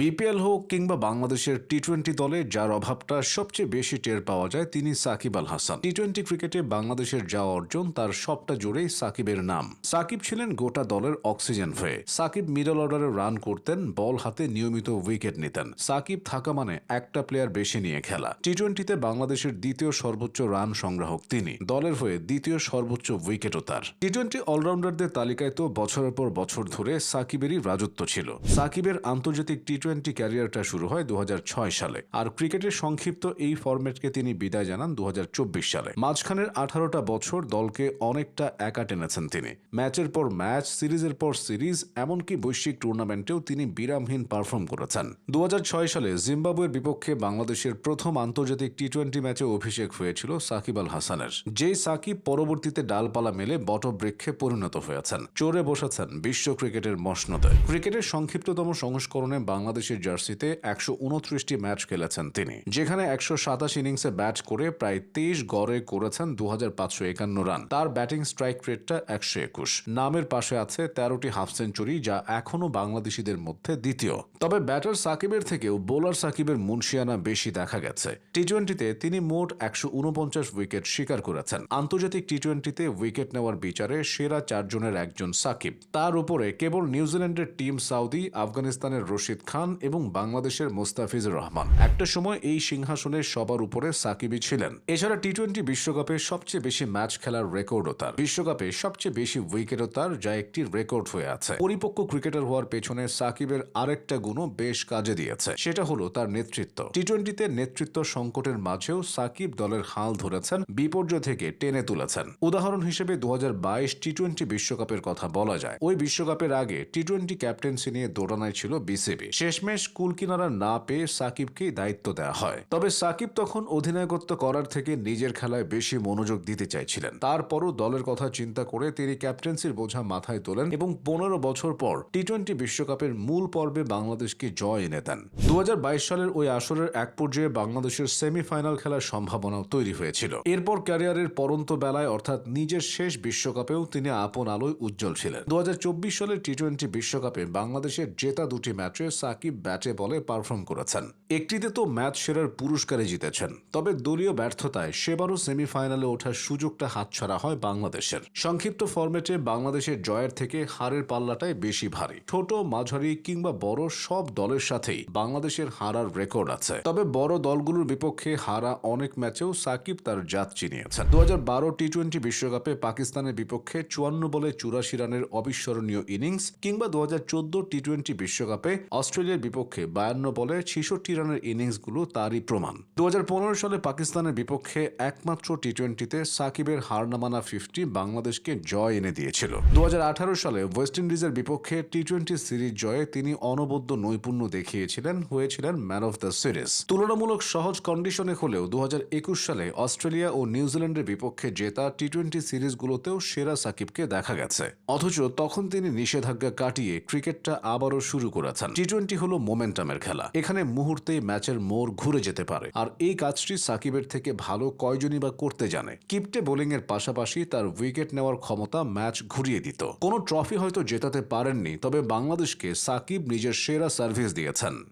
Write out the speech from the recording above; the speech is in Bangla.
বিপিএল হোক কিংবা বাংলাদেশের টি টোয়েন্টি দলে যার অভাবটা সবচেয়ে বেশি টের পাওয়া যায় তিনি সাকিব আল হাসান। টি টোয়েন্টি ক্রিকেটে বাংলাদেশের যা অর্জন তার সবটা জুড়েই সাকিবের নাম। সাকিব ছিলেন গোটা দলের অক্সিজেন হয়ে। সাকিব মিডল অর্ডারে রান করতেন, বল হাতে নিয়মিত উইকেট নিতেন। সাকিব থাকা মানে একটা প্লেয়ার বেশি নিয়ে খেলা। টি টোয়েন্টিতে বাংলাদেশের দ্বিতীয় সর্বোচ্চ রান সংগ্রাহক তিনি। দলের হয়ে দ্বিতীয় সর্বোচ্চ উইকেটও তার। টি টোয়েন্টি অলরাউন্ডারদের তালিকায় তো বছরের পর বছর ধরে সাকিবেরই রাজত্ব ছিল। সাকিবের আন্তর্জাতিক টি টোয়েন্টি ক্যারিয়ারটা শুরু হয় দু সালে। আর ক্রিকেটের সংক্ষিপ্ত এই ফরম্যাটকে তিনি বিদায় জানান দু সালে। মাঝখানের আঠারোটা বছর দলকে অনেকটা একা টেনেছেন তিনি। ম্যাচের পর ম্যাচ, সিরিজের পর সিরিজ, এমনকি বৈশ্বিক টুর্নামেন্টেও তিনি বিরামহীন পারফর্ম করেছেন। দু সালে জিম্বাবুয়ের বিপক্ষে বাংলাদেশের প্রথম আন্তর্জাতিক টি টোয়েন্টি ম্যাচে অভিষেক হয়েছিল সাকিব আল হাসানের। যেই সাকিব পরবর্তীতে ডালপালা মেলে বটবৃক্ষে পরিণত হয়েছেন। চড়ে বসেছেন বিশ্ব ক্রিকেটের মসনদে। ক্রিকেটের সংক্ষিপ্ততম সংস্করণে বাংলাদেশের জার্সিতে একশো উনত্রিশটি ম্যাচ খেলেছেন তিনি, যেখানে একশো সাতাশ ইনিংসে ব্যাট করে প্রায় তেইশ গড়ে করেছেন দু রান। তার ব্যাটিং স্ট্রাইক রেটটা একশো একুশ। নামের পাশে আছে তেরোটি হাফ সেঞ্চুরি, যা এখনও বাংলাদেশিদের মধ্যে দ্বিতীয়। তবে ব্যাটার সাকিবের থেকেও বোলার সাকিবের মুন্সিয়ানা বেশি দেখা গেছে। টি টোয়েন্টিতে তিনি মোট একশো উনপঞ্চাশ উইকেট শিকার করেছেন। আন্তর্জাতিক টি টোয়েন্টিতে উইকেট নেওয়ার বিচারে সেরা চারজনের একজন সাকিব। তার উপরে কেবল নিউজিল্যান্ডের টিম সাউদি, আফগানিস্তানের রশিদ খান এবং বাংলাদেশের মোস্তাফিজুর রহমান। একটা সময় এই সিংহাসনের সবার উপরে সাকিবই ছিলেন। এছাড়া টি টোয়েন্টি বিশ্বকাপে সবচেয়ে বেশি ম্যাচ খেলার রেকর্ডও তার। বিশ্বকাপে সবচেয়ে বেশি উইকেটও তার, যা একটি রেকর্ড হয়ে আছে। পরিপক্ক ক্রিকেটার হওয়ার পেছনে সাকিবের আরেকটা গুণও বেশ কাজে দিয়েছে। সেটা হলো তার নেতৃত্ব। টি টোয়েন্টিতে নেতৃত্ব সংকটের মাঝেও সাকিব দলের হাল ধরেছেন, বিপর্যয় থেকে টেনে তুলেছেন। উদাহরণ হিসেবে দু টি টোয়েন্টি বিশ্বকাপের কথা বলা যায়। ওই বিশ্বকাপের আগে টি টোয়েন্টি ক্যাপ্টেন্সি নিয়ে দৌড়ানায় ছিল বিসিবি। শেষমেশ কুল কিনারা না পেয়ে সাকিবকেই দায়িত্ব দেওয়া হয়। তবে সাকিব তখন অধিনায়কত্ব করার থেকে নিজের খেলায় বেশি মনোযোগ দিতে চাইছিলেন। তারপরও দলের কথা চিন্তা করে তিনি ক্যাপ্টেন্সির বোঝা মাথায় তোলেন এবং পনেরো বছর পর টি টোয়েন্টি বিশ্বকাপের মূল পর্বে বাংলাদেশকে জয় এনে দেন। দু সালের ওই আসরের এক পর্যায়ে বাংলাদেশের সেমিফাইনাল খেলার সম্ভাবনাও তৈরি হয়েছিল। এরপর ক্যারিয়ারের পরন্ত বেলায় অর্থাৎ নিজের শেষ বিশ্বকাপেও তিনি আপন আলোয় উজ্জ্বল ছিলেন। দু সালের টি টোয়েন্টি বিশ্বকাপে বাংলাদেশের জেতা দুটি ম্যাচে সাকিব ব্যাটে বলে পারফর্ম করেছেন। একটিতে তো ম্যাচ সেরার পুরস্কারে জিতেছেন। তবে দলীয় ব্যর্থতায় সেবারও সেমিফাইনালে ওঠার সুযোগটা হাতছাড়া হয় বাংলাদেশের। সংক্ষিপ্ত ফরম্যাটে বাংলাদেশের জয়ের থেকে হারের পাল্লাটাই বেশি ভারী। ছোট, মাঝারি কিংবা বড় সব দলের সাথেই বাংলাদেশের হারার রেকর্ড আছে। তবে বড় দলগুলোর বিপক্ষে হারা অনেক ম্যাচেও সাকিব তার জাত চিনিয়েছেন। দু টি টোয়েন্টি বিশ্বকাপে পাকিস্তানের বিপক্ষে চুয়ান্ন বলে চুরাশি রানের অবিস্মরণীয় ইনিংস কিংবা দু টি টোয়েন্টি বিশ্বকাপে অস্ট্রেলিয়ার বিপক্ষে বায়ান্ন বলে ছেষট্টি রানের ইনিংসগুলো তারই প্রমাণ। দু সালে পাকিস্তানের বিপক্ষে একমাত্র টি টোয়েন্টিতে সাকিবের হার নামানা ফিফটি বাংলাদেশকে জয় এনে দিয়েছিল। দু সালে ওয়েস্ট ইন্ডিজের বিপক্ষে টি টোয়েন্টি সিরিজ জয়ে তিনি অনবদ্য নৈপুণ্য দেখিয়েছিলেন, হয়েছিলেন ম্যান অফ দ্য সিরিজ। তুলনামূলক সহজ কন্ডিশনে হলেও দু হাজার একুশ সালে অস্ট্রেলিয়া ও নিউজিল্যান্ডের বিপক্ষে জেতা টি টোয়েন্টি সিরিজগুলোতেও সেরা সাকিবকে দেখা গেছে। অথচ তখন তিনি নিষেধাজ্ঞা কাটিয়ে ক্রিকেটটা আবারও শুরু করেছেন। টি টোয়েন্টি হলো মোমেন্টামের খেলা। এখানে মুহূর্তে ম্যাচের মোড় ঘুরে যেতে পারে। আর এই কাজটি সাকিবের থেকে ভালো কয়জনই বা করতে জানে। কিপটে বোলিংয়ের পাশাপাশি তার উইকেট নেওয়ার ক্ষমতা ম্যাচ ঘুরিয়ে দিত। কোনো ট্রফি হয়তো জেতাতে পারেননি, তবে বাংলাদেশকে সাকিব নিজের সেরা সার্ভিস দিয়েছেন।